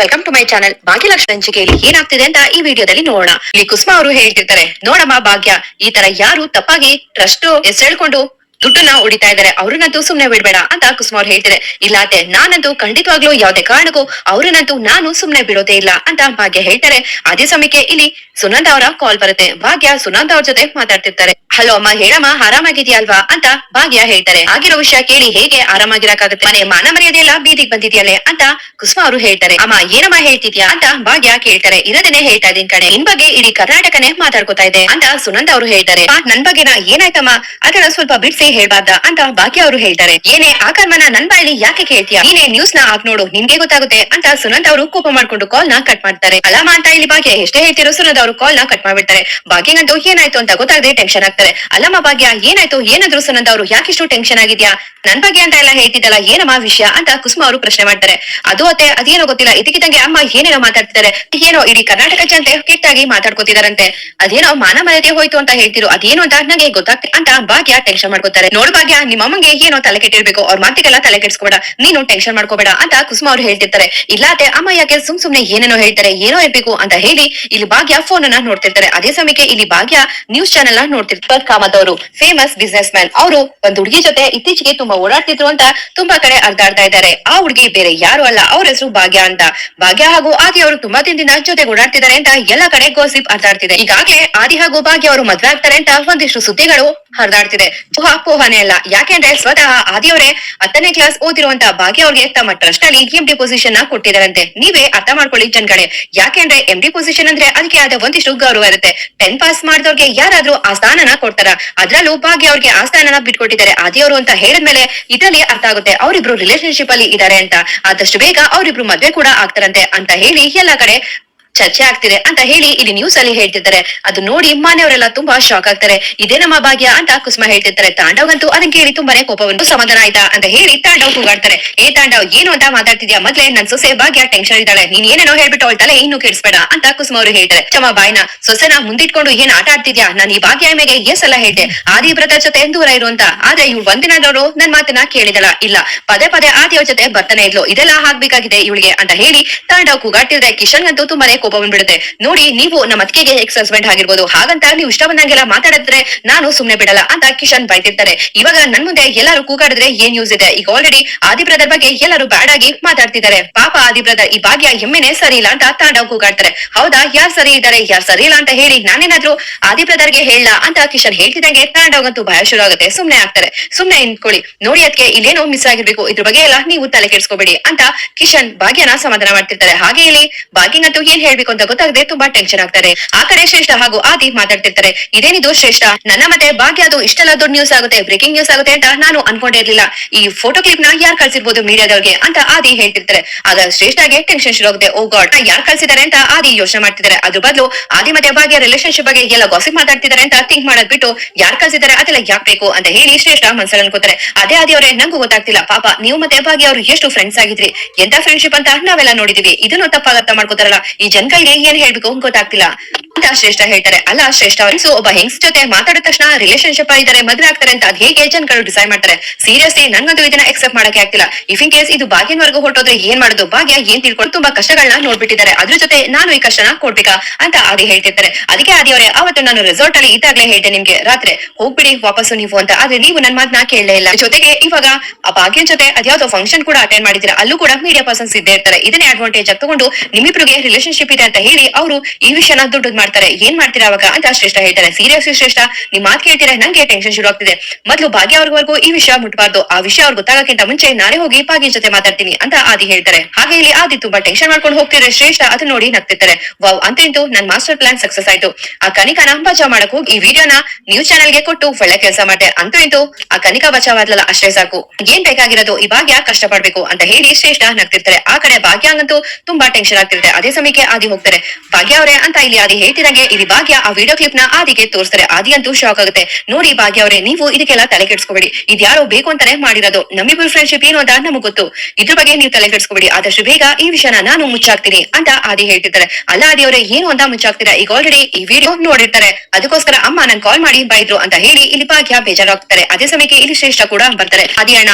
Welcome to my channel Bhagyalakshmi ಹಂಚಿಕೆಯಲ್ಲಿ ಏನಾಗ್ತಿದೆ ಅಂತ ಈ ವಿಡಿಯೋದಲ್ಲಿ ನೋಡೋಣ. ಇಲ್ಲಿ ಕುಸ್ಮಾ ಅವರು ಹೇಳ್ತಿರ್ತಾರೆ, ನೋಡಮ್ಮ ಭಾಗ್ಯ, ಈ ತರ ಯಾರು ತಪ್ಪಾಗಿ ಟ್ರಸ್ಟ್ ಹೆಸರೇಳ್ಕೊಂಡು ದುಡ್ಡನ್ನ ಹೊಡಿತಾ ಇದಾರೆ ಅವ್ರನ್ನಂತೂ ಸುಮ್ನೆ ಬಿಡ್ಬೇಡ ಅಂತ ಕುಸುಮ ಅವ್ರು ಹೇಳ್ತಾರೆ ಇಲ್ಲ ಅತ್ತೆ, ನಾನಂತೂ ಖಂಡಿತವಾಗ್ಲೂ ಯಾವ್ದೇ ಕಾರಣಕ್ಕೂ ಅವ್ರನ್ನಂತೂ ನಾನು ಸುಮ್ನೆ ಬಿಡೋದೇ ಇಲ್ಲ ಅಂತ ಭಾಗ್ಯ ಹೇಳ್ತಾರೆ. ಅದೇ ಸಮಯಕ್ಕೆ ಇಲ್ಲಿ ಸುನಂದ ಅವರ ಕಾಲ್ ಬರುತ್ತೆ. ಭಾಗ್ಯ ಸುನಂದ ಅವ್ರ ಜೊತೆ ಮಾತಾಡ್ತಿರ್ತಾರೆ. ಹಲೋ ಅಮ್ಮ, ಹೇಳಮ್ಮ ಆರಾಮಾಗಿದ್ಯಾ ಅಲ್ವಾ ಅಂತ ಭಾಗ್ಯ ಹೇಳ್ತಾರೆ. ಆಗಿರೋ ವಿಷಯ ಕೇಳಿ ಹೇಗೆ ಆರಾಮಾಗಿರಕ್ಕಾಗುತ್ತೆ? ಮನೆ ಮಾನ ಮರ್ಯಾದೆ ಎಲ್ಲ ಬೀದಿಗೆ ಬಂದಿದ್ಯಲ್ಲೇ ಅಂತ ಕುಸುಮ ಅವರು ಹೇಳ್ತಾರೆ. ಅಮ್ಮ, ಏನಮ್ಮ ಹೇಳ್ತಿದ್ಯಾ? ಅಂತ ಭಾಗ್ಯ ಕೇಳ್ತಾರೆ. ಇರೋದನ್ನೇ ಹೇಳ್ತಾ ಇದೀನಿ ಕಣೆ. ನಿನ್ ಬಗ್ಗೆ ಇಡೀ ಕರ್ನಾಟಕನೇ ಮಾತಾಡ್ಕೊತಾ ಇದೆ. ಅಂತ ಸುನಂದ ಅವರು ಹೇಳ್ತಾರೆ. ನನ್ ನನ್ ನಾ ಏನಾಯ್ತಮ್ಮ? ಅದನ್ನ ಸ್ವಲ್ಪ ಬಿಡ್ಸಿ ಹೇಳ್ಬಾರ್ದ ಅಂತ ಬಾಕಿ ಅವರು ಹೇಳ್ತಾರೆ. ಏನೇ ಆ ಕರ್ಮನ ನನ್ ಬಾಯಲ್ಲಿ ಯಾಕೆ ಕೇಳ್ತೀಯ? ನೀನೇ ನ್ಯೂಸ್ನ ಹಾಕ್ ನೋಡು ನಿನ್ಗೆ ಗೊತ್ತಾಗುತ್ತೆ ಅಂತ ಸುನಂದ್ ಅವರು ಕೋಪ ಮಾಡ್ಕೊಂಡು ಕಾಲ್ನ ಕಟ್ ಮಾಡ್ತಾರೆ. ಕಲಾಮ ಅಂತ ಇಲ್ಲಿ ಭಾಗ್ಯ ಎಷ್ಟೇ ಹೇಳ್ತಿರೋ ಸುನಂದ್ ಅವರು ಕಾಲ್ನ ಕಟ್ ಮಾಡ್ಬಿಡ್ತಾರೆ. ಭಾಗ್ಯಂಗಂತೂ ಏನಾಯ್ತು ಅಂತ ಗೊತ್ತಾಗದೆ ಟೆನ್ಷನ್ ಆಗ್ತಾರೆ. ಅಲ್ಲಮ್ಮ ಭಾಗ್ಯ, ಏನಾಯ್ತು? ಏನಾದ್ರು ಸುನಂದ್ ಅವರು ಯಾಕಿಷ್ಟು ಟೆನ್ಷನ್ ಆಗಿದ್ಯಾ? ನನ್ ಬಗ್ಗೆ ಅಂತ ಎಲ್ಲ ಹೇಳ್ತಿದ್ದಲ್ಲ, ಏನಮ್ಮ ವಿಷಯ ಅಂತ ಕುಸುಮ ಅವರು ಪ್ರಶ್ನೆ ಮಾಡ್ತಾರೆ. ಅದು ಅತ್ತೆ, ಅದೇನೋ ಗೊತ್ತಿಲ್ಲ. ಇದಕ್ಕಿದ್ದಂಗೆ ಅಮ್ಮ ಏನೇನೋ ಮಾತಾಡ್ತಿದ್ದಾರೆ. ಏನೋ ಇಡೀ ಕರ್ನಾಟಕ ಜನತೆ ಕೆಟ್ಟಾಗಿ ಮಾತಾಡ್ಕೋತಿದಾರಂತೆ. ಅದೇನೋ ಮಾನ ಮರ್ಯಾದೆ ಹೋಯ್ತು ಅಂತ ಹೇಳ್ತಿರೋ. ಅದೇನು ಅಂತ ನನಗೆ ಗೊತ್ತಾಗ್ತಿ ಅಂತ ಭಾಗ್ಯ ಟೆನ್ಷನ್ ಮಾಡ್ಕೋತಾರೆ ನೋಡು ಭಾಗ್ಯ, ನಿಮ್ಮ ಅಮ್ಮಂಗೆ ಏನೋ ತಲೆ ಕೆಟ್ಟಿರ್ಬೇಕು. ಅವ್ರ ಮಾತಿಗೆಲ್ಲ ತಲೆ ಕೆಡಿಸ್ಕೋಬೇಡ. ನೀನು ಟೆನ್ಷನ್ ಮಾಡ್ಕೋಬೇಡ ಅಂತ ಕುಸುಮ ಅವ್ರು ಹೇಳ್ತಿರ್ತಾರೆ. ಇಲ್ಲ ಅತ್ತೆ ಅಮ್ಮ ಯಾಕೆ ಸುಮ್ ಸುಮ್ನೆ ಏನೇನೋ ಹೇಳ್ತಾರೆ, ಏನೋ ಇರ್ಬೇಕು ಅಂತ ಹೇಳಿ ಇಲ್ಲಿ ಭಾಗ್ಯ ಫೋನ್ ಅನ್ನ ನೋಡ್ತಿರ್ತಾರೆ. ಅದೇ ಸಮಯಕ್ಕೆ ಇಲ್ಲಿ ಭಾಗ್ಯ ನ್ಯೂಸ್ ಚಾನೆಲ್ ನೋಡ್ತಿರ್ತಾರೆ. ಕಾಮತ್ ಅವರು ಫೇಮಸ್ ಬಿಸ್ನೆಸ್ ಮ್ಯಾನ್ ಅವರು ಒಂದು ಹುಡುಗಿ ಜೊತೆ ಇತ್ತೀಚೆಗೆ ತುಂಬಾ ಓಡಾಡ್ತಿದ್ರು ಅಂತ ತುಂಬಾ ಕಡೆ ಅರ್ಧಾಡ್ತಾ ಇದ್ದಾರೆ. ಆ ಹುಡುಗಿ ಬೇರೆ ಯಾರು ಅಲ್ಲ, ಅವ್ರ ಹೆಸರು ಭಾಗ್ಯ ಅಂತ. ಭಾಗ್ಯ ಹಾಗೂ ಆದಿ ಅವರು ತುಂಬಾ ದಿನದಿಂದ ಜೊತೆ ಓಡಾಡ್ತಿದ್ದಾರೆ ಅಂತ ಎಲ್ಲ ಕಡೆ ಗೋಸಿಪ್ ಅರ್ಧಾಡ್ತಿದೆ ಈಗಾಗ್ಲೇ ಆದಿ ಹಾಗೂ ಭಾಗ್ಯ ಅವರು ಮದ್ವೆ ಆಗ್ತಾರೆ ಅಂತ ಒಂದಿಷ್ಟು ಸುದ್ದಿಗಳು ಹರಿದಾಡ್ತಿದೆ. ಊಹಾ ಪೋಹನೆ ಅಲ್ಲ ಯಾಕೆಂದ್ರೆ ಸ್ವತಃ ಆದಿಯವರೇ ಹತ್ತನೇ ಕ್ಲಾಸ್ ಓದಿರುವಂತ ಭಾಗ್ಯ ಅವ್ರಿಗೆ ತಮ್ಮ ಟ್ರಸ್ಟ್ ಅಲ್ಲಿ ಎಂ ಡಿ ಪೊಸಿಷನ್ನ ಕೊಟ್ಟಿದ್ದಾರಂತೆ. ನೀವೇ ಅರ್ಥ ಮಾಡ್ಕೊಳ್ಳಿ ಜನಗಳೇ. ಯಾಕೆಂದ್ರೆ ಎಂ ಡಿ ಪೊಸಿಷನ್ ಅಂದ್ರೆ ಅದಕ್ಕೆ ಆದ ಒಂದಿಷ್ಟು ಗೌರವ ಇರುತ್ತೆ. ಟೆನ್ ಪಾಸ್ ಮಾಡಿದವ್ರಿಗೆ ಯಾರಾದ್ರೂ ಆ ಸ್ಥಾನನ ಕೊಡ್ತಾರ. ಅದ್ರಲ್ಲೂ ಭಾಗ್ಯ ಅವ್ರಿಗೆ ಆ ಸ್ಥಾನನ ಬಿಟ್ಕೊಟ್ಟಿದ್ದಾರೆ. ಆದಿಯವರು ಅಂತ ಹೇಳಿದ್ಮೇಲೆ ಇದರಲ್ಲಿ ಅರ್ಥ ಆಗುತ್ತೆ. ಅವರಿಬ್ರು ರಿಲೇಶನ್ಶಿಪ್ ಅಲ್ಲಿ ಇದಾರೆ ಅಂತ. ಆದಷ್ಟು ಬೇಗ ಅವರಿಬ್ರು ಮದ್ವೆ ಕೂಡ ಆಗ್ತಾರಂತೆ ಅಂತ ಹೇಳಿ ಎಲ್ಲ ಕಡೆ ಚರ್ಚೆ ಆಗ್ತಿದೆ ಅಂತ ಹೇಳಿ ಇಲ್ಲಿ ನ್ಯೂಸ್ ಅಲ್ಲಿ ಹೇಳ್ತಿದ್ದಾರೆ. ಅದು ನೋಡಿ ಮನೆಯವರೆಲ್ಲ ತುಂಬಾ ಶಾಕ್ ಆಗ್ತಾರೆ. ಇದೇ ನಮ್ಮ ಭಾಗ್ಯ ಅಂತ ಕುಸುಮ ಹೇಳ್ತಿರ್ತಾರೆ. ತಾಂಡವ್ಗಂತೂ ಅದನ್ನ ಕೇಳಿ ತುಂಬಾನೇ ಕೋಪವನ್ನು ಸಮಾಧಾನ ಆಯ್ತಾ ಅಂತ ಹೇಳಿ ತಾಂಡವ್ ಕೂಗಾಡ್ತಾರೆ. ಏ ತಾಂಡವ್, ಏನು ಅಂತ ಮಾತಾಡ್ತಿದ್ಯಾ? ಮೊದ್ಲೇ ನನ್ ಸೊಸೆ ಭಾಗ್ಯ ಟೆನ್ಷನ್ ಇದ್ದಾಳೆ. ನೀನ್ ಏನೇನೋ ಹೇಳ್ಬಿಟ್ಟು ಅವಳ ತಲೆ ಇನ್ನು ಕೇಳಿಸ್ಬೇಡ ಅಂತ ಕುಸುಮ ಅವರು ಹೇಳ್ತಾರೆ. ಚಮ ಬಾಯ್ನ, ಸೊಸೆನ ಮುಂದಿಟ್ಕೊಂಡು ಏನ್ ಆಟ ಆಡ್ತಿದ್ಯಾ? ನಾನು ಈ ಭಾಗ್ಯ ಎಮ್ಮೆಗೆ ಎಸ್ ಎಲ್ಲ ಹೇಳ್ದೆ. ಆದಿ ಬ್ರತ ಜೊತೆ ದೂರ ಇರು ಅಂತ. ಆದ್ರೆ ಇವ್ ಒಂದಿನಾದ್ರು ನನ್ ಮಾತನ್ನ ಕೇಳಿದಳ. ಇಲ್ಲ, ಪದೇ ಪದೇ ಆದಿಯವ್ರ ಜೊತೆ ಬರ್ತಾನೆ ಇದ್ಲು. ಇದೆಲ್ಲ ಆಗ್ಬೇಕಾಗಿದೆ ಇವಳಿಗೆ ಅಂತ ಹೇಳಿ ತಾಂಡವ್ ಕೂಗಾಡ್ತಿದ್ರೆ ಕಿಶನ್ ಅಂತೂ ತುಂಬಾನೇ ಕೋಪ ಬಂದ್ಬಿಡುತ್ತೆ. ನೋಡಿ, ನೀವು ನಮ್ಮ ಅತ್ತಿಗೆಗೆ ಎಕ್ಸ್ ಹಸ್ಬೆಂಡ್ ಆಗಿರ್ಬೋದು. ಹಾಗಂತ ನೀವು ಇಷ್ಟ ಬಂದಂಗೆಲ್ಲ ಮಾತಾಡಿದ್ರೆ ನಾನು ಸುಮ್ನೆ ಬಿಡಲ್ಲ ಅಂತ ಕಿಶನ್ ಬೈತಿರ್ತಾರೆ. ಇವಾಗ ನನ್ ಮುಂದೆ ಎಲ್ಲರೂ ಕೂಗಾಡಿದ್ರೆ ಏನ್ ಯೂಸ್ ಇದೆ? ಈಗ ಆಲ್ರೆಡಿ ಆದಿ ಬ್ರದರ್ ಬಗ್ಗೆ ಎಲ್ಲರೂ ಬ್ಯಾಡ್ ಆಗಿ ಮಾತಾಡ್ತಿದ್ದಾರೆ. ಪಾಪ ಆದಿ ಬ್ರದರ್ ಈ ಭಾಗ್ಯ ಹೆಮ್ಮೆನೆ ಸರಿ ಇಲ್ಲ ಅಂತ ತಾಂಡವ್ ಕೂಗಾಡ್ತಾರೆ. ಹೌದಾ? ಯಾರ್ ಸರಿ ಇದ್ದಾರೆ? ಯಾರ್ ಸರಿ ಇಲ್ಲ ಅಂತ ಹೇಳಿ ನಾನೇನಾದ್ರೂ ಆದಿ ಬ್ರದರ್ಗೆ ಹೇಳ ಅಂತ ಕಿಶನ್ ಹೇಳ್ತಿದಂಗೆ ತಾಂಡವಂತೂ ಭಯ ಶುರು ಆಗುತ್ತೆ. ಸುಮ್ನೆ ಆಗ್ತಾರೆ. ಸುಮ್ನೆ ನಿಂತ್ಕೊಳ್ಳಿ. ನೋಡಿ ಅದಕ್ಕೆ ಇಲ್ಲೇನೋ ಮಿಸ್ ಆಗಿರ್ಬೇಕು. ಇದ್ರ ಬಗ್ಗೆ ಎಲ್ಲ ನೀವು ತಲೆ ಕೆಡ್ಸ್ಕೋಬೇಡಿ ಅಂತ ಕಿಶನ್ ಭಾಗ್ಯನ ಸಮಾಧಾನ ಮಾಡ್ತಿರ್ತಾರೆ. ಹಾಗೆ ಇಲ್ಲಿ ಭಾಗ್ಯಂಗಂತೂ ಏನ್ ಹೇಳ್ಬೇಕು ಅಂತ ಗೊತ್ತಾಗದೆ ತುಂಬಾ ಟೆನ್ಷನ್ ಆಗ್ತಾರೆ. ಆ ಕಡೆ ಶ್ರೇಷ್ಠ ಹಾಗೂ ಆದಿ ಮಾತಾಡ್ತಿರ್ತಾರೆ. ಇದೇನಿದು ಶ್ರೇಷ್ಠ? ನನ್ನ ಮತ್ತೆ ಭಾಗ್ಯ ಅದು ಇಷ್ಟೆಲ್ಲ ದೊಡ್ಡ ನ್ಯೂಸ್ ಆಗುತ್ತೆ ಬ್ರೇಕಿಂಗ್ ನ್ಯೂಸ್ ಆಗುತ್ತೆ ಅಂತ ನಾನು ಅನ್ಕೊಂಡೇ ಇರ್ಲಿಲ್ಲ. ಈ ಫೋಟೋ ಕ್ಲಿಪ್ನ ಯಾರು ಕಳ್ಸಿರ್ಬೋದು ಮೀಡಿಯಾದವ್ರಿಗೆ ಅಂತ ಆದಿ ಹೇಳ್ತಿರ್ತಾರೆ. ಆಗ ಶ್ರೇಷ್ಠಗೆ ಟೆನ್ಷನ್ ಶುರು ಆಗುತ್ತೆ ಓ ಗಾಡ್ ಯಾರು ಕಳ್ಸಿದ್ದಾರೆ ಅಂತ ಆದಿ ಯೋಚನೆ ಮಾಡ್ತಿದ್ದಾರೆ. ಅದ್ರ ಬದಲು ಆದಿ ಮತ್ತೆ ಭಾಗ್ಯ ರಿಲೇಶನ್ಶಿಪ್ ಬಗ್ಗೆ ಎಲ್ಲ ಗಾಸಿಪ್ ಮಾತಾಡ್ತಿದ್ದಾರೆ ಅಂತ ಥಿಂಕ್ ಮಾಡೋದ್ ಬಿಟ್ಟು ಯಾರು ಕಳ್ಸಿದ್ದಾರೆ ಅದೆಲ್ಲ ಯಾಕೆ ಬೇಕು ಅಂತ ಹೇಳಿ ಶ್ರೇಷ್ಠ ಮನ್ಸಲ್ಲಿ ಅನ್ಕೋತಾರೆ. ಅದೇ ಆದಿ ಅವರೇ, ನಂಗೂ ಗೊತ್ತಾಗ್ತಿಲ್ಲ. ಪಾಪ ನೀವು ಮತ್ತೆ ಭಾಗ್ಯ ಅವರು ಎಷ್ಟು ಫ್ರೆಂಡ್ಸ್ ಆಗಿದ್ರಿ? ಎಂತ ಫ್ರೆಂಡ್ಶಿಪ್ ಅಂತ ನಾವೆಲ್ಲ ನೋಡಿದೀವಿ. ಇದನ್ನು ತಪ್ಪಾಗಿ ಅರ್ಥ ಮಾಡ್ಕೋತಾರಲ್ಲ. ಈ ಜನ ಕೈಗೆ ಏನ್ ಹೇಳ್ಬೇಕು ಗೊತ್ತಾಗ್ತಿಲ್ಲ. ಅಂತ ಶ್ರೇಷ್ಠ ಹೇಳ್ತಾರೆ. ಅಲ್ಲ, ಶ್ರೇಷ್ಠ ಅವರು. ಒಬ್ಬ ಹೆಂಗ್ಸ್ ಜೊತೆ ಮಾತಾಡಿದ ತಕ್ಷಣ ರಿಲೇಶನ್ಶಿಪ್ ಆಗಿದ್ದಾರೆ ಮದ್ವೆ ಆಗ್ತಾರೆ ಅಂತ ಅದ್ ಹೇಗೆ ಜನಗಳು ಡಿಸೈಡ್ ಮಾಡ್ತಾರೆ? ಸೀರಿಯಸ್ಲಿ ನನ್ಗಂತೂ ಇದನ್ನ ಎಕ್ಸೆಪ್ಟ್ ಮಾಡಕ್ಕೆ ಆಗ್ತಿಲ್ಲ. ಇಫ್ ಇನ್ ಕೇಸ್ ಇದು ಭಾಗ್ಯನವರೆಗೂ ಹೊರಟೋದ್ರೆ ಏನ್ ಮಾಡೋದು? ಭಾಗ್ಯ ಏನ್ ತಿಳ್ಕೊಂಡು ತುಂಬಾ ಕಷ್ಟಗಳನ್ನ ನೋಡ್ಬಿಟ್ಟಿದ್ದಾರೆ. ಅದ್ರ ಜೊತೆ ನಾನು ಈ ಕಷ್ಟನ ಕೊಡ್ಬೇಕಾ? ಅಂತ ಆದಿ ಹೇಳ್ತಿರ್ತಾರೆ. ಅದಕ್ಕೆ ಆದಿ ಅವರೇ ಅವತ್ತು ನಾನು ರೆಸಾರ್ಟ್ ಅಲ್ಲಿ ಇದ್ದಾಗ್ಲೇ ಹೇಳ್ದೆ ನಿಮ್ಗೆ, ರಾತ್ರಿ, ಹೋಗ್ಬಿಡಿ, ವಾಪಸ್ಸು ನೀವು ಅಂತ. ಆದ್ರೆ ನೀವು ನನ್ನ ಮಾತನ್ನ ಕೇಳಲೇ ಇಲ್ಲ. ಜೊತೆಗೆ ಇವಾಗ ಆ ಭಾಗ್ಯನ್ ಜೊತೆ ಅದ್ಯಾವುದೋ ಫಂಕ್ಷನ್ ಕೂಡ ಅಟೆಂಡ್ ಮಾಡಿದ್ರೆ ಅಲ್ಲೂ ಕೂಡ ಮೀಡಿಯಾ ಪರ್ಸನ್ಸ್ ಇದ್ದೇ ಇರ್ತಾರೆ. ಇದನ್ನೇ ಅಡ್ವಾಂಟೇಜ್ ಆಗಿ ತಗೊಂಡು ನಿಮ್ಮಿಬ್ರಿಗೆ ರಿಲೇಶನ್ಶಿಪ್ ಇದೆ ಅಂತ ಹೇಳಿ ಅವರು ಈ ವಿಷಯನ ದೊಡ್ಡದ್ ಮಾಡ್ತಾರೆ. ಏನ್ ಮಾಡ್ತೀರಾ ಅವಾಗ? ಅಂತ ಶ್ರೇಷ್ಠ ಹೇಳ್ತಾರೆ. ಸೀರಿಯಸ್ ಶ್ರೇಷ್ಠ ನಿಮ್ ಮಾತು ಕೇಳ್ತೀರಾ? ನಂಗೆ ಟೆನ್ಷನ್ ಶುರು ಆಗ್ತಿದೆ. ಮೊದ್ಲು ಭಾಗ್ಯ ಅವ್ರವರೆಗೂ ಈ ವಿಷಯ ಮುಟ್ಬಾರ್ದು. ಆ ವಿಷಯ ಅವ್ರಿಗೆ ಗೊತ್ತಾಗಕ್ಕಿಂತ ಮುಂಚೆ ನಾನೇ ಹೋಗಿ ಭಾಗ್ಯ ಜೊತೆ ಮಾತಾಡ್ತೀನಿ, ಅಂತ ಆದಿ ಹೇಳ್ತಾರೆ. ಹಾಗೆ ಇಲ್ಲಿ ಆದಿ ತುಂಬಾ ಟೆನ್ಷನ್ ಮಾಡ್ಕೊಂಡು ಹೋಗ್ತಿದ್ರೆ ಶ್ರೇಷ್ಠ ಅದು ನೋಡಿ ನಗ್ತಿರ್ತಾರೆ. ವಾವ್ ಅಂತ ನನ್ ಮಾಸ್ಟರ್ ಪ್ಲಾನ್ ಸಕ್ಸಸ್ ಆಯ್ತು. ಆ ಕನಿಕಾನ ಬಚಾವ್ ಮಾಡಕ್ ಹೋಗಿ ಈ ವಿಡಿಯೋನ ನ್ಯೂಸ್ ಚಾನೆಲ್ಗೆ ಕೊಟ್ಟು ಒಳ್ಳೆ ಕೆಲಸ ಮಾಡ್ದೆ. ಅಂತೂ ಇಂತೂ ಆ ಕನಿಕಾ ಬಚಾವ್ ಆದ್ಲಲ್ಲ ಅಷ್ಟೇ ಸಾಕು. ಏನ್ ಬೇಕಾಗಿರೋದು? ಈ ಭಾಗ್ಯ ಕಷ್ಟ ಪಡ್ಬೇಕು ಅಂತ ಹೇಳಿ ಶ್ರೇಷ್ಠ ನಗ್ತಿರ್ತಾರೆ. ಆ ಕಡೆ ಭಾಗ್ಯ ಅಂತೂ ತುಂಬಾ ಟೆನ್ಷನ್ ಆಗ್ತಿರುತ್ತೆ. ಅದೇ ಸಮಯಕ್ಕೆ ಆದಿ ಹೋಗ್ತಾರೆ. ಭಾಗ್ಯ ಅವರೇ, ಅಂತ ಇಲ್ಲಿ ಆದಿ ಹೇಳ್ತಿದಂಗೆ ಇಲ್ಲಿ ಭಾಗ್ಯ ಆ ವಿಡಿಯೋ ಕ್ಲಿಪ್ನ ಆದಿಗೆ ತೋರಿಸ್ತಾರೆ. ಆದಿ ಅಂತೂ ಶಾಕ್ ಆಗುತ್ತೆ. ನೋಡಿ ಭಾಗ್ಯ ಅವರೇ, ನೀವು ಇದಕ್ಕೆಲ್ಲ ತಲೆ ಕೆಡ್ಸ್ಕೊಬೇಡಿ. ಇದ್ಯಾರೋ ಬೇಕು ಅಂತಾನೆ ಮಾಡಿರೋದು. ನಮ್ಮಿಬ್ಬರು ಫ್ರೆಂಡ್ಶಿಪ್ ಏನು ಅಂತ ನಮಗ್ ಗೊತ್ತು. ಇದ್ರ ಬಗ್ಗೆ ನೀವು ತಲೆ ಕೆಡ್ಸ್ಕೊಬೇಡಿ. ಆದಷ್ಟು ಬೇಗ ಈ ವಿಷಯನ ನಾನು ಮುಚ್ಚಾಕ್ತೀನಿ ಅಂತ ಆದಿ ಹೇಳ್ತಿದ್ದಾರೆ ಅಲ್ಲ ಆದಿ ಅವರೇ, ಏನು ಅಂತ ಮುಚ್ಚಾಕ್ತೀರಾ? ಈಗ ಆಲ್ರೆಡಿ ಈ ವಿಡಿಯೋ ನೋಡಿರ್ತಾರೆ. ಅದಕ್ಕೋಸ್ಕರ ಅಮ್ಮ ನನ್ ಕಾಲ್ ಮಾಡಿ ಬೈದ್ರು ಅಂತ ಹೇಳಿ ಇಲ್ಲಿ ಭಾಗ್ಯ ಬೇಜಾರಾಗ್ತಾರೆ. ಅದೇ ಸಮಯಕ್ಕೆ ಇಲ್ಲಿ ಶ್ರೇಷ್ಠ ಕೂಡ ಬರ್ತಾರೆ. ಅದೇ ಅಣ್ಣ,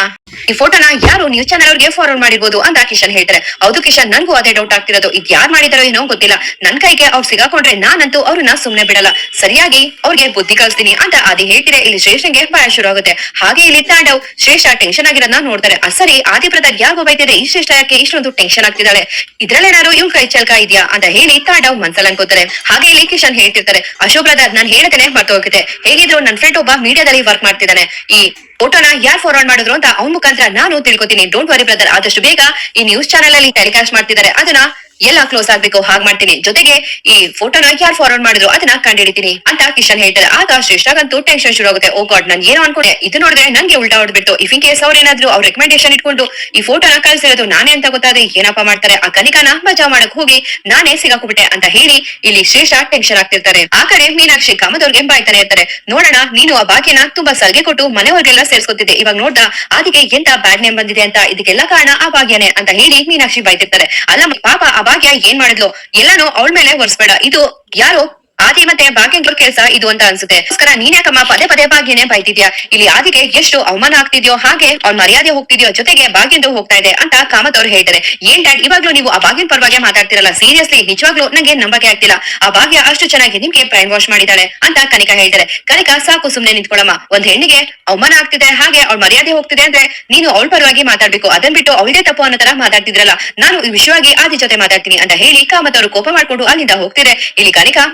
ಈ ಫೋಟೋನ ಯಾರು ನ್ಯೂಸ್ ಚಾನಲ್ ಅವ್ರಿಗೆ ಫಾರ್ವರ್ಡ್ ಮಾಡಿರ್ಬೋದು ಅಂತ ಕಿಶನ್ ಹೇಳ್ತಾರೆ. ಹೌದು ಕಿಶನ್, ನನ್ಗೂ ಅದೇ ಡೌಟ್ ಆಗ್ತಿರೋದು. ಇದ್ ಯಾರು ಮಾಡಿದಾರೋ ಏನೋ ಗೊತ್ತಿಲ್ಲ. ನನ್ ಕೈಗೆ ಅವ್ರು ಸಿಗಾಕೊಂಡ್ರೆ ನಾನಂತೂ ಅವ್ರನ್ನ ಸುಮ್ನೆ ಬಿಡಲ್ಲ. ಸರಿಯಾಗಿ ಅವ್ರಿಗೆ ಬುದ್ಧಿ ಕಲಿಸ್ತೀನಿ ಅಂತ ಆದಿ ಹೇಳ್ತಿದ್ರೆ ಇಲ್ಲಿ ಶ್ರೇಷ್ಠಗೆ ಭಯ ಶುರು ಆಗುತ್ತೆ ಹಾಗೆ ಇಲ್ಲಿ ತಾಂಡವ್ ಶ್ರೇಷ್ಠ ಟೆನ್ಷನ್ ಆಗಿರೋದನ್ನ ನೋಡ್ತಾರೆ. ಸರಿ ಆದಿ ಪ್ರತಾಪ್ ಯಾವ ಬೈತಿದೆ. ಈ ಶ್ರೇಷ್ಠ ಯಾಕೆ ಇಷ್ಟೊಂದು ಟೆನ್ಷನ್ ಆಗ್ತಿದ್ದಾಳೆ? ಇದ್ರಲ್ಲೇನಾದ್ರು ಇವ್ ಕೈ ಚಲ್ಕ ಇದೆಯಾ ಅಂತ ಹೇಳಿ ತಾಂಡವ್ ಮನ್ಸಲ್ಲಿ ಅನ್ಕೋತಾರೆ ಹಾಗೆ ಇಲ್ಲಿ ಕಿಶನ್ ಹೇಳ್ತಿರ್ತಾರೆ. ಅಶೋಕ್ ನಾನು ನಾನ್ ಮರ್ತು ಹೋಗುತ್ತೆ ಹೇಗಿದ್ರು ನನ್ ಫ್ರೆಂಡ್ ಒಬ್ಬ ಮೀಡಿಯಾದಲ್ಲಿ ವರ್ಕ್ ಮಾಡ್ತಿದ್ದಾನೆ. ಈ ಫೋಟೋನ ಯಾರ್ ಫಾರ್ವರ್ಡ್ ಮಾಡಿದ್ರು ಅಂತ ಅವ್ನ ಮುಖಾಂತರ ನಾನು ತಿಳ್ಕೊತೀನಿ. ಡೋಂಟ್ ವರಿ ಬ್ರದರ್ ಆದಷ್ಟು ಬೇಗ ಈ ನ್ಯೂಸ್ ಚಾನೆಲ್ ಅಲ್ಲಿ ಟೆಲಿಕಾಸ್ಟ್ ಮಾಡ್ತಿದ್ದಾರೆ. ಅದನ್ನ ಎಲ್ಲ ಕ್ಲೋಸ್ ಆಗ್ಬೇಕು, ಹಾಗೆ ಮಾಡ್ತೀನಿ. ಜೊತೆಗೆ ಈ ಫೋಟೋನ ಯಾರು ಫಾರ್ವರ್ಡ್ ಮಾಡಿದ್ರು ಅದನ್ನ ಕಂಡಿಡಿತೀನಿ ಅಂತ ಕಿಶನ್ ಹೇಳ್ತಾರೆ ಆಗ ಶ್ರೇಷ್ಠಾಗಂತೂ ಟೆನ್ಷನ್ ಶುರು ಆಗುತ್ತೆ ಓ ಗಾಡ್ ನಾನು ಏನೋ ಅನ್ಕೊಂಡೆ? ಇದು ನೋಡಿದ್ರೆ ನಂಗೆ ಉಲ್ಟಾ ಹೊಡ್ಬಿಟ್ಟು ಇಫ್ ಇನ್ ಕೇಸ್ ಅವ್ರೇನಾದ್ರು ಅವ್ರ ರೆಕಮೆಂಡೇಶನ್ ಇಟ್ಕೊಂಡು ಈ ಫೋಟೋನ ಕಳ್ಸಿರೋದು ನಾನೇ ಅಂತ ಗೊತ್ತಾದ್ರೆ ಏನಪ್ಪ ಮಾಡ್ತಾರೆ? ಆ ಕನಿಕಾನ ಬಚಾವ್ ಮಾಡಕ್ ಹೋಗಿ ನಾನೇ ಸಿಗಾಕೊಬಿಟ್ಟೆ ಅಂತ ಹೇಳಿ ಇಲ್ಲಿ ಶ್ರೇಷ್ಠ ಟೆನ್ಷನ್ ಆಗ್ತಿರ್ತಾರೆ. ಆ ಕಡೆ ಮೀನಾಕ್ಷಿ ಕಾಮದವ್ರಿಗೆ ಬಾಯ್ತಾನೆ ಇರ್ತಾರೆ ನೋಡೋಣ, ನೀನು ಆ ಬಾಕಿನ ತುಂಬಾ ಸಲ್ಗೆ ಕೊಟ್ಟು ಮನೆಯವ್ರಿಗೆಲ್ಲ ಸೇರ್ಸ್ಕೊತಿದ್ದೆ. ಇವಾಗ ನೋಡ್ದ ಅದಕ್ಕೆ ಎಂತ ಬ್ಯಾಡ್ ನೇಮ್ ಬಂದಿದೆ ಅಂತ? ಇದಕ್ಕೆಲ್ಲ ಕಾರಣ ಆ ಭಾಗ್ಯನೇ ಅಂತ ಹೇಳಿ ಮೀನಾಕ್ಷಿ ಬಾಯ್ತಿರ್ತಾರೆ. ಅಲ್ಲ ಪಾಪ, ಆ ಭಾಗ್ಯ ಏನ್ ಮಾಡಿದ್ಲು? ಎಲ್ಲಾನು ಅವಳ ಮೇಲೆ ಹೊರಿಸ್ಬೇಡ ಇದು ಯಾರೋ? ಆದಿ ಮತ್ತೆ ಭಾಗ್ಯಂಗ್ರ ಕೆಲಸ ಇದು ಅಂತ ಅನ್ಸುತ್ತೆ. ನೀನ್ಯಾಕಮ್ಮ ನೀನ್ ಯಾಕಮ್ಮ ಪದೇ ಪದೇ ಭಾಗ್ಯನೇ ಬೈತಿದ್ಯಾ? ಇಲ್ಲಿ ಆದಿಗೆ ಎಷ್ಟು ಅವಮಾನ ಆಗ್ತಿದ್ಯೋ ಹಾಗೆ ಅವ್ರ ಮರ್ಯಾದೆ ಹೋಗ್ತಿದ್ಯೋ ಜೊತೆಗೆ ಭಾಗ್ಯಂದು ಹೋಗ್ತಾ ಇದೆ ಅಂತ ಕಾಮತ್ ಅವ್ರು ಹೇಳ್ತಾರೆ. ಏನ್ ಡ್ಯಾಡ್, ಇವಾಗ್ಲೂ ನೀವು ಆ ಭಾಗ್ಯನ್ ಪರವಾಗಿ ಮಾತಾಡ್ತಿರಲ್ಲ? ಸೀರಿಯಸ್ಲಿ ನಿಜವಾಗ್ಲೂ ನಂಗೆ ನಂಬಕ್ಕೆ ಆಗ್ತಿಲ್ಲ. ಆ ಭಾಗ್ಯ ಅಷ್ಟು ಚೆನ್ನಾಗಿ ನಿಮ್ಗೆ ಬ್ರೈನ್ ವಾಶ್ ಮಾಡಿದಾಳೆ ಅಂತ ಕನಿಕಾ ಹೇಳ್ತಾರೆ. ಕನಿಕಾ ಸಾಕು ಸುಮ್ನೆ ನಿಂತ್ಕೊಳಮ್ಮ ಒಂದ್ ಹೆಣ್ಣಿಗೆ ಅವಮಾನ ಆಗ್ತಿದೆ, ಹಾಗೆ ಅವ್ಳ ಮರ್ಯಾದೆ ಹೋಗ್ತಿದೆ ಅಂದ್ರೆ ನೀನು ಅವಳ ಪರವಾಗಿ ಮಾತಾಡ್ಬೇಕು. ಅದನ್ ಬಿಟ್ಟು ಅವಳದೇ ತಪ್ಪು ಅನ್ನೋ ತರ ಮಾತಾಡ್ತಿದ್ರಲ್ಲ, ನಾನು ಈ ವಿಷಯವಾಗಿ ಆದಿ ಜೊತೆ ಮಾತಾಡ್ತೀನಿ ಅಂತ ಹೇಳಿ ಕಾಮತ್ ಅವರು ಕೋಪ ಮಾಡ್ಕೊಂಡು ಅಲ್ಲಿಂದ ಹೋಗ್ತಿದೆ. ಇಲ್ಲಿ ಕನಿಕಾ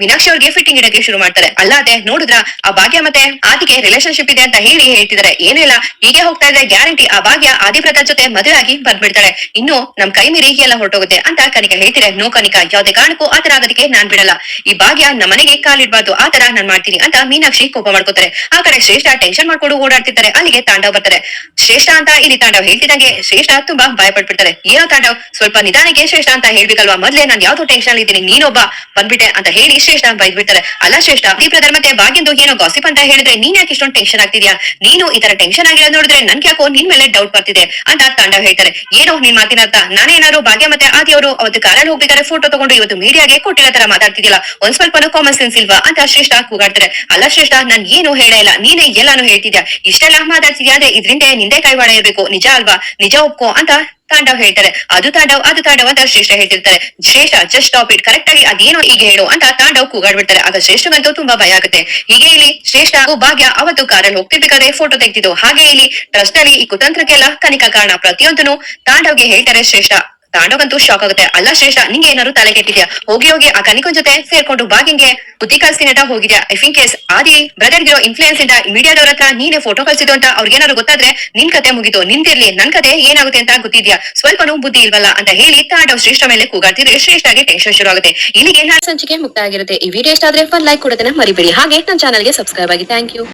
ಮೀನಾಕ್ಷಿ ಅವ್ರಿಗೆ ಫಿಟ್ಟಿಂಗ್ ಇಡಕ್ಕೆ ಶುರು ಮಾಡ್ತಾರೆ. ಅಲ್ಲದೆ ನೋಡಿದ್ರ? ಆ ಭಾಗ್ಯ ಮತ್ತೆ ಆದಿಗೆ ರಿಲೇಶನ್ಶಿಪ್ ಇದೆ ಅಂತ ಹೇಳಿ ಹೇಳ್ತಿದಾರೆ. ಏನಿಲ್ಲ ಹೀಗೆ ಹೋಗ್ತಾ ಇದ್ರೆ ಗ್ಯಾರಂಟಿ ಆ ಭಾಗ್ಯ ಆದಿಪ್ರತಾ ಜೊತೆ ಮದುವೆ ಆಗಿ ಬಂದ್ಬಿಡ್ತಾಳೆ. ಇನ್ನು ನಮ್ ಕೈ ಮೀರಿ ಎಲ್ಲ ಹೊರಟೋಗುತ್ತೆ ಅಂತ ಕನಿಕ ಹೇಳ್ತಿದ್ರೆ ನೋ ಕನಿಕ, ಯಾವ್ದೇ ಕಾರಣಕ್ಕೂ ಆತರ ಆಗೋದಕ್ಕೆ ನಾನ್ ಬಿಡಲ್ಲ. ಈ ಭಾಗ್ಯ ನಮ್ಮ ಮನೆಗೆ ಕಾಲಿಡ್ಬಾರ್ದು ಆತರ ನಾನ್ ಮಾಡ್ತೀನಿ ಅಂತ ಮೀನಾಕ್ಷಿ ಕೋಪ ಮಾಡ್ಕೋತಾರೆ. ಆ ಕಡೆ ಶ್ರೇಷ್ಠ ಟೆನ್ಷನ್ ಮಾಡ್ಕೊಂಡು ಓಡಾಡ್ತಿದ್ದಾರೆ ಅಲ್ಲಿಗೆ ತಾಂಡವ್ ಬರ್ತಾರೆ. ಶ್ರೇಷ್ಠ ಅಂತ ಇಲ್ಲಿ ತಾಂಡವ್ ಹೇಳ್ತಿದಂಗೆ ಶ್ರೇಷ್ಠ ತುಂಬಾ ಭಯ ಪಟ್ಬಿಡ್ತಾರೆ ಏನೋ ತಾಂಡವ್? ಸ್ವಲ್ಪ ನಿಧಾನಕ್ಕೆ ಶ್ರೇಷ್ಠ ಅಂತ ಹೇಳ್ಬೇಕಲ್ವಾ? ಮೊದ್ಲೇ ನಾನ್ ಯಾವ್ದೋ ಟೆನ್ಷನ್ ಇದ್ದೀನಿ, ನೀನೊಬ್ಬ ಬಂದ್ಬಿಟ್ಟೆ ಅಂತ ಹೇಳಿ ಶ್ರೇಷ್ಠ ಬೈದ್ಬಿಡ್ತಾರೆ ಅಲ್ಲ ಶ್ರೇಷ್ಠ ದೀಪ್ರದರ್ ಮತ್ತೆ ಭಾಗ್ಯಂದು ಏನೋ ಗಾಸಿಪ್ ಅಂತ ಹೇಳಿದ್ರೆ ನೀನ್ ಯಾಕೆ ಇಷ್ಟೊಂದು ಟೆನ್ಷನ್ ಆಗ್ತಿದ್ಯಾ? ನೀನು ಈ ತರ ಟೆನ್ಷನ್ ಆಗಿರೋದು ನೋಡಿದ್ರೆ ನನ್ಗೆ ಯಾಕೋ ನಿನ್ ಮೇಲೆ ಡೌಟ್ ಬರ್ತಿದೆ ಅಂತ ತಾಂಡವ್ ಹೇಳ್ತಾರೆ ಏನೋ ನಿನ್ ಮಾತಿನ ಅರ್ಥ. ನಾನೇನಾದ್ರು ಭಾಗ್ಯ ಮತ್ತೆ ಆದಿಯವರು ಅವತ್ತು ಕಾರಲ್ಲಿ ಹೋಗ್ಬೇಕಾದ್ರೆ ಫೋಟೋ ತಗೊಂಡು ಇವತ್ತು ಮೀಡಿಯಾಗೆ ಕೊಟ್ಟಿರೋ ತರ ಮಾತಾಡ್ತಿದ್ದಿಲ್ಲ ಒಂದ್ ಸ್ವಲ್ಪನೂ ಕಾಮನ್ ಸೆನ್ಸ್ ಇಲ್ವಾ ಅಂತ ಶ್ರೇಷ್ಠ ಕೂಗಾಡ್ತಾರೆ ಅಲ್ಲ ಶ್ರೇಷ್ಠ, ನಾನ್ ಏನು ಹೇಳೇ ಇಲ್ಲ. ನೀನೇ ಎಲ್ಲಾನು ಹೇಳ್ತಿದ್ಯಾ? ಇಷ್ಟೆಲ್ಲ ಮಾತಾಡ್ತಿದ್ಯಾ? ಅಂದ್ರೆ ಇದ್ರಿಂದ ನಿಂದೆ ಕೈವಾಡ ಇರ್ಬೇಕು. ನಿಜ ಅಲ್ವಾ? ನಿಜ ಒಪ್ಕೋ ಅಂತ ತಾಂಡವ್ ಹೇಳ್ತಾರೆ. ಅದು ತಾಂಡವ್ ಅದು ತಾಂಡವ್ ಅಂತ ಶ್ರೇಷ್ಠ ಹೇಳ್ತಿರ್ತಾರೆ. ಶ್ರೇಷ್ಠ ಜಸ್ಟ್ ಸ್ಟಾಪ್ ಇಟ್ ಕರೆಕ್ಟ್ ಆಗಿ ಅದೇನೋ ಈಗ ಹೇಳು ಅಂತ ತಾಂಡವ್ ಕೂಗಾಡ್ಬಿಡ್ತಾರೆ. ಆಗ ಶ್ರೇಷ್ಠಗಂತೂ ತುಂಬಾ ಭಯ ಆಗುತ್ತೆ. ಹೀಗೆ ಇಲ್ಲಿ ಶ್ರೇಷ್ಠ ಹಾಗೂ ಭಾಗ್ಯ ಅವತ್ತು ಕಾರಲ್ಲಿ ಹೋಗ್ತಿರ್ಬೇಕಾದ್ರೆ ಫೋಟೋ ತೆಗ್ತಿದ್ದು ಹಾಗೆ ಇಲ್ಲಿ ಟ್ರಸ್ಟ್ ಅಲ್ಲಿ ಈ ಕುತಂತ್ರಕ್ಕೆಲ್ಲ ತನಿಖಾ ಕಾರಣ. ಪ್ರತಿಯೊಂದನು ತಾಂಡವ್ಗೆ ಹೇಳ್ತಾರೆ ಶ್ರೇಷ್ಠ. ತಾಂಡವಂತೂ ಶಾಕ್ ಆಗುತ್ತೆ. ಅಲ್ಲ ಶ್ರೇಷ್ಠ, ನಿಂಗೆ ಏನಾದ್ರು ತಲೆ ಕೆಟ್ಟಿದ್ಯಾ? ಹೋಗಿ ಹೋಗಿ ಆ ಕನಿಕನ್ ಜೊತೆ ಸೇರ್ಕೊಂಡು ಬಾಗಿಂಗೆ ಬುದ್ಧಿ ಕಲ್ಸಿನ ಹೋಗಿದ್ಯಾ? I in case Aadi brother ಗಿರೋ influence ಇಂದ ಮೀಡಿಯಾದವ್ರ ಹತ್ರ ನೀನೇ ಫೋಟೋ ಕಳ್ಸಿದ್ದು ಅಂತ ಅವ್ರಿಗೇನಾದ್ರು ಗೊತ್ತಾದ್ರೆ ನಿನ್ ಕತೆ ಮುಗಿದು ನಿಂತಿರ್ಲಿ, ನನ್ ಕತೆ ಏನಾಗುತ್ತೆ ಅಂತ ಗೊತ್ತಿದ್ಯಾ? ಸ್ವಲ್ಪನೂ ಬುದ್ಧಿ ಇಲ್ವಲ್ಲ ಅಂತ ಹೇಳಿ ತಾಂಡವ್ ಶ್ರೇಷ್ಠ ಮೇಲೆ ಕೂಗಾಡ್ತಿದ್ರೆ ಶ್ರೇಷ್ಠಗೆ ಟೆನ್ಷನ್ ಶುರು ಆಗುತ್ತೆ ಇಲ್ಲಿಗೆ ಸಂಚಿಕೆ ಮುಕ್ತ ಆಗಿರುತ್ತೆ ಈ ವಿಡಿಯೋ ಇಷ್ಟ ಆದ್ರೆ ಫನ್ ಲೈಕ್ ಕೊಡೋದನ್ನ ಮರಿಬೇಡಿ. ಹಾಗೆ ನನ್ನ ಚಾನಲ್ಗೆ ಸಬ್ಸ್ಕ್ರೈಬ್ ಆಗಿ. Thank you